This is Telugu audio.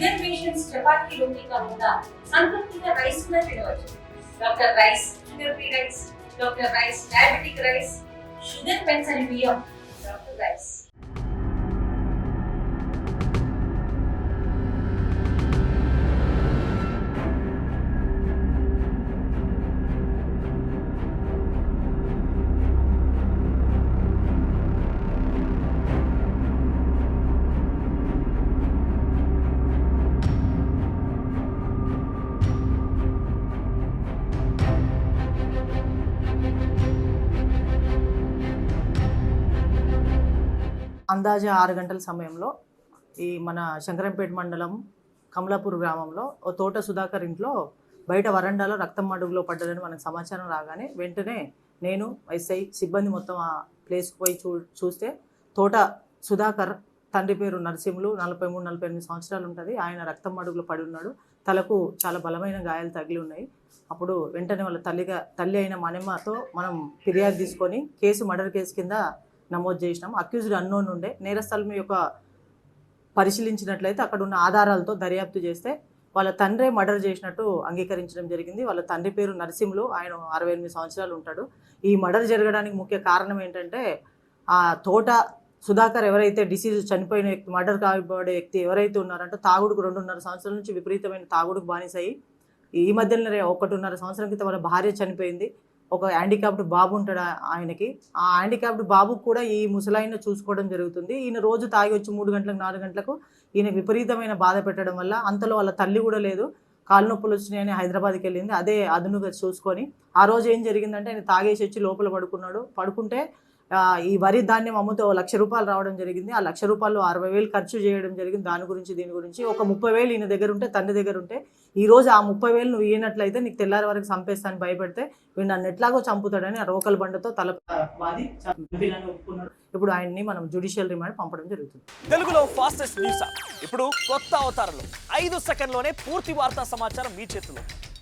షుగర్ పేషెంట్స్ చపాతీలోకి కాకుండా సంతృప్తిగా రైస్ కూడా తినవచ్చు doctor rice sugar free rice doctor rice diabetic rice sugar పెన్సని బియ్యం డాక్టర్ రైస్ అందాజ ఆరు గంటల సమయంలో ఈ మన శంకరంపేట మండలం కమలాపూర్ గ్రామంలో ఓ తోట సుధాకర్ ఇంట్లో బయట వరండాలో రక్తం మడుగులో పడ్డదని మనకు సమాచారం రాగానే వెంటనే నేను ఎస్ఐ సిబ్బంది మొత్తం ఆ ప్లేస్కి పోయి చూ చూస్తే తోట సుధాకర్ తండ్రి పేరు నరసింహులు నలభై మూడు నలభై ఎనిమిది సంవత్సరాలు ఉంటుంది. ఆయన రక్తం అడుగులో పడి ఉన్నాడు. తలకు చాలా బలమైన గాయాలు తగిలి ఉన్నాయి. అప్పుడు వెంటనే వాళ్ళ తల్లిగా తల్లి అయిన మనమ్మతో మనం ఫిర్యాదు తీసుకొని కేసు మర్డర్ కేసు కింద నమోదు చేసినాం అక్యూజ్డ్ అన్నోన్ ఉండే. నేరస్థలం యొక్క పరిశీలించినట్లయితే అక్కడ ఉన్న ఆధారాలతో దర్యాప్తు చేస్తే వాళ్ళ తండ్రే మర్డర్ చేసినట్టు అంగీకరించడం జరిగింది. వాళ్ళ తండ్రి పేరు నరసింహులు. ఆయన అరవై ఎనిమిది సంవత్సరాలు ఉంటాడు. ఈ మర్డర్ జరగడానికి ముఖ్య కారణం ఏంటంటే ఆ తోట సుధాకర్ ఎవరైతే డిసీజ్ చనిపోయిన వ్యక్తి మర్డర్ కాబడే వ్యక్తి ఎవరైతే ఉన్నారంటే తాగుడుకు రెండున్నర సంవత్సరాల నుంచి విపరీతమైన తాగుడుకు బానిసయి ఈ మధ్యలోనే ఒకటిన్నర సంవత్సరం క్రితం వాళ్ళ భార్య చనిపోయింది. ఒక హ్యాండిక్యాప్డ్ బాబు ఉంటాడు ఆయనకి? ఆ హ్యాండిక్యాప్డ్ బాబుకు కూడా ఈ ముసలాయిన చూసుకోవడం జరుగుతుంది. ఈయన రోజు తాగి వచ్చి మూడు గంటలకు నాలుగు గంటలకు ఈయన విపరీతమైన బాధ పెట్టడం వల్ల అంతలో వాళ్ళ తల్లి కూడా లేదు. కాలు నొప్పులు వచ్చినాయని హైదరాబాద్కి వెళ్ళింది. అదే అదునుగా చూసుకొని. ఆ రోజు ఏం జరిగిందంటే ఆయన తాగేసి వచ్చి లోపల పడుకున్నాడు. పడుకుంటే ఈ వరి ధాన్యం అమ్ముతూ లక్ష రూపాయలు రావడం జరిగింది. ఆ లక్ష రూపాయలు అరవై వేలు ఖర్చు చేయడం జరిగింది దాని గురించి దీని గురించి. ఒక ముప్పై వేలు ఈయన దగ్గర ఉంటే తండ్రి దగ్గర ఉంటే ఈ రోజు ఆ ముప్పై వేలు నువ్వు ఇయ్యనట్లయితే నీకు తెల్లారి వరకు చంపేస్తాను భయపెడితే వీడు నన్ను ఎట్లాగో చంపుతాడని ఆ బండతో తల వాది ఒప్పుకున్నాడు. ఇప్పుడు ఆయన్ని మనం జుడిషియల్ రిమాండ్ పంపడం జరుగుతుంది. తెలుగులో ఫాస్టెస్ట్ న్యూస్ ఇప్పుడు కొత్త అవతారంలో ఐదు సెకండ్లోనే పూర్తి వార్తా సమాచారం మీ చేతిలో.